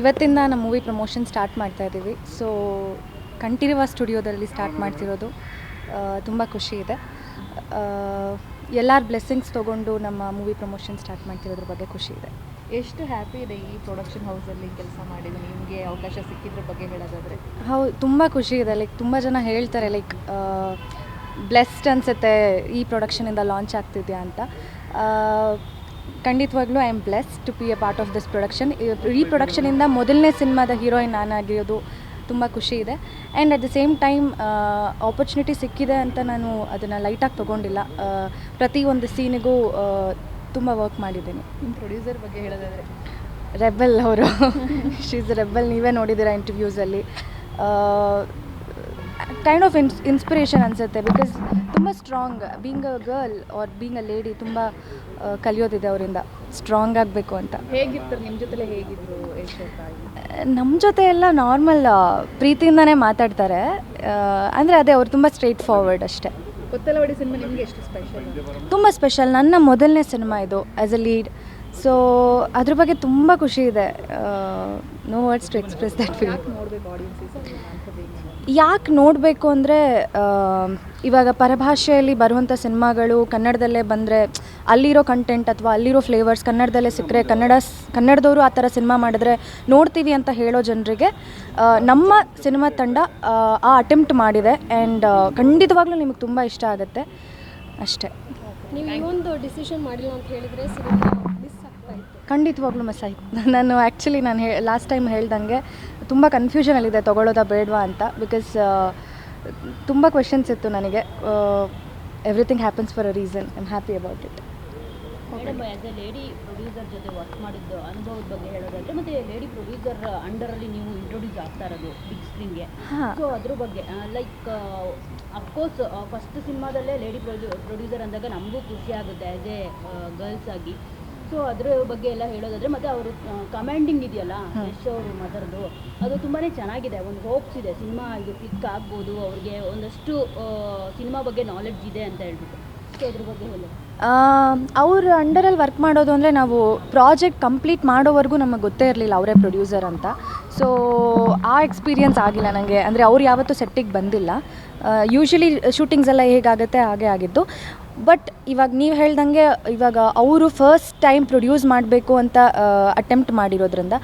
ಇವತ್ತಿಂದ ನಮ್ಮ movie promotion start ಮಾಡ್ತಾ ಇದ್ದೀವಿ. ಸೊ ಕಂಠೀರವ ಸ್ಟುಡಿಯೋದಲ್ಲಿ ಸ್ಟಾರ್ಟ್ ಮಾಡ್ತಿರೋದು ತುಂಬ ಖುಷಿ ಇದೆ. ಎಲ್ಲರ ಬ್ಲೆಸ್ಸಿಂಗ್ಸ್ ತೊಗೊಂಡು ನಮ್ಮ ಮೂವಿ ಪ್ರಮೋಷನ್ ಸ್ಟಾರ್ಟ್ ಮಾಡ್ತಿರೋದ್ರ ಬಗ್ಗೆ ಖುಷಿ ಇದೆ. ಎಷ್ಟು ಹ್ಯಾಪಿ ಇದೆ ಈ ಪ್ರೊಡಕ್ಷನ್ ಹೌಸಲ್ಲಿ ಕೆಲಸ ಮಾಡಿದ್ದು ನಿಮಗೆ ಅವಕಾಶ ಸಿಕ್ಕಿದ್ರ ಬಗ್ಗೆ ಹೇಳೋದಾದರೆ. ಹೌದು ತುಂಬ ಖುಷಿ ಇದೆ. ಲೈಕ್ ತುಂಬ ಜನ ಹೇಳ್ತಾರೆ ಲೈಕ್ ಬ್ಲೆಸ್ಡ್ ಅನಿಸುತ್ತೆ ಈ ಪ್ರೊಡಕ್ಷನಿಂದ ಲಾಂಚ್ ಆಗ್ತಿದೆಯಾ ಅಂತ. ಖಂಡಿತವಾಗ್ಲೂ I am blessed to be a part of this production ಈ ಪ್ರೊಡಕ್ಷನಿಂದ ಮೊದಲನೇ ಸಿನಿಮಾದ ಹೀರೋಯಿನ್ ನಾನಾಗಿರೋದು ತುಂಬ ಖುಷಿ ಇದೆ. And at the same time opportunity ಸಿಕ್ಕಿದೆ ಅಂತ ನಾನು ಅದನ್ನು ಲೈಟಾಗಿ ತೊಗೊಂಡಿಲ್ಲ. ಪ್ರತಿ ಒಂದು ಸೀನಿಗೂ ತುಂಬ ವರ್ಕ್ ಮಾಡಿದ್ದೀನಿ. ನಿಮ್ಮ ಪ್ರೊಡ್ಯೂಸರ್ ಬಗ್ಗೆ ಹೇಳೋದಾದರೆ? ರೆಬೆಲ್ ಅವರು. ಶೀಸ್ ರೆಬೆಲ್ ನೀವೇ ನೋಡಿದ್ದೀರಾ ಇಂಟರ್ವ್ಯೂಸಲ್ಲಿ ಕೈಂಡ್ ಆಫ್ ಇನ್ಸ್ ಇನ್ಸ್ಪಿರೇಷನ್ ಅನಿಸುತ್ತೆ ಬಿಕಾಸ್ ತುಂಬ strong being a girl or being a lady ತುಂಬ ಕಲಿಯೋದಿದೆ ಅವರಿಂದ. ಸ್ಟ್ರಾಂಗ್ ಆಗಬೇಕು ಅಂತ. ಹೇಗಿರ್ತಾರೆ ನಿಮ್ಮ ಜೊತೆಲೆ ಹೇಗಿದ್ರು ನಮ್ಮ ಜೊತೆ ಎಲ್ಲ ನಾರ್ಮಲ್ ಪ್ರೀತಿಯಿಂದನೇ ಮಾತಾಡ್ತಾರೆ. ಅಂದರೆ ಅದೇ ಅವ್ರು ತುಂಬ ಸ್ಟ್ರೈಟ್ ಫಾರ್ವರ್ಡ್ ಅಷ್ಟೇ. ಕೊತ್ತಲವಾಡಿ ಸಿನಿಮಾ ನಿಮಗೆ ಎಷ್ಟು ಸ್ಪೆಷಲ್ ತುಂಬ ಸ್ಪೆಷಲ್ ನನ್ನ ಮೊದಲನೇ ಸಿನಿಮಾ ಇದು ಆ್ಯಸ್ ಅ ಲೀಡ್ ಸೊ ಅದ್ರ ಬಗ್ಗೆ ತುಂಬ ಖುಷಿ ಇದೆ. No words to express that feel ಯಾಕೆ ನೋಡ್ಬೇಕು ಅಂದರೆ ಇವಾಗ ಪರಭಾಷೆಯಲ್ಲಿ ಬರುವಂಥ ಸಿನಿಮಾಗಳು ಕನ್ನಡದಲ್ಲೇ ಬಂದರೆ ಅಲ್ಲಿರೋ ಕಂಟೆಂಟ್ ಅಥವಾ ಅಲ್ಲಿರೋ ಫ್ಲೇವರ್ಸ್ ಕನ್ನಡದಲ್ಲೇ ಸಿಕ್ಕರೆ ಕನ್ನಡ ಕನ್ನಡದವರು ಆ ಥರ ಸಿನಿಮಾ ಮಾಡಿದ್ರೆ ನೋಡ್ತೀವಿ ಅಂತ ಹೇಳೋ ಜನರಿಗೆ ನಮ್ಮ ಸಿನಿಮಾ ತಂಡ ಆ, ಅಟೆಂಪ್ಟ್ ಮಾಡಿದೆ ಆ್ಯಂಡ್ ಖಂಡಿತವಾಗ್ಲೂ ನಿಮಗೆ ತುಂಬ ಇಷ್ಟ ಆಗುತ್ತೆ. ಅಷ್ಟೇ. ನೀವು ಈ ಒಂದು ಡಿಸಿಷನ್ ಮಾಡಿಲ್ಲ ಅಂತ ಹೇಳಿದರೆ ಸಿನಿಮಾ ಖಂಡಿತವಾಗ್ಲೂ ಮಿಸ್ ಆಯ್ತು ನಾನು ಆ್ಯಕ್ಚುಲಿ ನಾನು ಹೇ ಲಾಸ್ಟ್ ಟೈಮ್ ಹೇಳ್ದಂಗೆ ತುಂಬ ಕನ್ಫ್ಯೂಷನಲ್ಲಿದೆ ತೊಗೊಳ್ಳೋದಾ ಬೇಡವಾ ಅಂತ ಬಿಕಾಸ್ ತುಂಬ ಕ್ವೆಶನ್ಸ್ ಇತ್ತು ನನಗೆ. Everything happens for a reason I am happy about it madam as a lady producer ಜೊತೆ ವರ್ಕ್ ಮಾಡಿದ್ದು ಅನುಭವದ ಬಗ್ಗೆ ಹೇಳೋದಾದ್ರೆ ಮತ್ತೆ ಲೇಡಿ ಪ್ರೊಡ್ಯೂಸರ್ ಅಂಡರಲ್ಲಿ ನೀವು ಇಂಟ್ರೊಡ್ಯೂಸ್ ಆಗ್ತಾ ಇರೋದು ಬಿಗ್ ಸ್ಕ್ರೀನ್ಗೆ ಸೊ ಅದ್ರ ಬಗ್ಗೆ ಲೈಕ್ ಅಫ್ಕೋರ್ಸ್ ಫಸ್ಟ್ ಸಿನಿಮಾದಲ್ಲೇ ಲೇಡಿ ಪ್ರೊಡ್ಯೂಸರ್ ಅಂದಾಗ ನಮಗೂ ಖುಷಿ ಆಗುತ್ತೆ ಆ್ಯಸ್ ಎ ಗರ್ಲ್ಸ್ ಆಗಿ. ಸೊ ಅದ್ರ ಬಗ್ಗೆ ಎಲ್ಲ ಹೇಳೋದಾದ್ರೆ ಮತ್ತೆ ಅವರು ಕಮಾಂಡಿಂಗ್ ಇದೆಯಲ್ಲ ಯಶ್ ಅವರು ಮದರ್ದು ಅದು ತುಂಬಾನೇ ಚೆನ್ನಾಗಿದೆ ಒಂದು ಹೋಪ್ಸ್ ಇದೆ ಸಿನಿಮಾ ಇದು ಕ್ಲಿಕ್ ಆಗ್ಬೋದು ಅವ್ರಿಗೆ ಒಂದಷ್ಟು ಸಿನಿಮಾ ಬಗ್ಗೆ ನಾಲೆಡ್ಜ್ ಇದೆ ಅಂತ ಹೇಳ್ಬಿಟ್ಟು. ಸೊ ಅದ್ರ ಬಗ್ಗೆ ಹೇಳಿ. ಅವ್ರ ಅಂಡರಲ್ಲಿ ವರ್ಕ್ ಮಾಡೋದು ಅಂದರೆ ನಾವು ಪ್ರಾಜೆಕ್ಟ್ ಕಂಪ್ಲೀಟ್ ಮಾಡೋವರೆಗೂ ನಮಗೆ ಗೊತ್ತೇ ಇರಲಿಲ್ಲ ಅವರೇ ಪ್ರೊಡ್ಯೂಸರ್ ಅಂತ. ಸೊ ಆ ಎಕ್ಸ್ಪೀರಿಯನ್ಸ್ ಆಗಿಲ್ಲ ನನಗೆ ಅಂದರೆ ಅವ್ರು ಯಾವತ್ತೂ ಸೆಟ್ಟಿಗೆ ಬಂದಿಲ್ಲ. ಯೂಶ್ವಲಿ ಶೂಟಿಂಗ್ಸ್ ಎಲ್ಲ ಹೇಗಾಗುತ್ತೆ ಹಾಗೆ ಆಗಿದ್ದು. ಬಟ್ ಇವಾಗ ನೀವು ಹೇಳ್ದಂಗೆ ಇವಾಗ ಅವರು ಫಸ್ಟ್ ಟೈಮ್ ಪ್ರೊಡ್ಯೂಸ್ ಮಾಡಬೇಕು ಅಂತ ಅಟೆಂಪ್ಟ್ ಮಾಡಿರೋದ್ರಿಂದ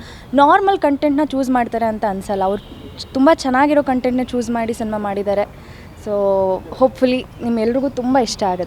ನಾರ್ಮಲ್ ಕಂಟೆಂಟ್ನ ಚೂಸ್ ಮಾಡ್ತಾರೆ ಅಂತ ಅನ್ಸಲ್ಲ. ಅವ್ರು ತುಂಬ ಚೆನ್ನಾಗಿರೋ ಕಂಟೆಂಟ್ನ ಚೂಸ್ ಮಾಡಿ ಸಿನಿಮಾ ಮಾಡಿದ್ದಾರೆ. ಸೊ ಹೋಪ್ಫುಲಿ ನಿಮ್ಮೆಲ್ರಿಗೂ ತುಂಬ ಇಷ್ಟ ಆಗುತ್ತೆ.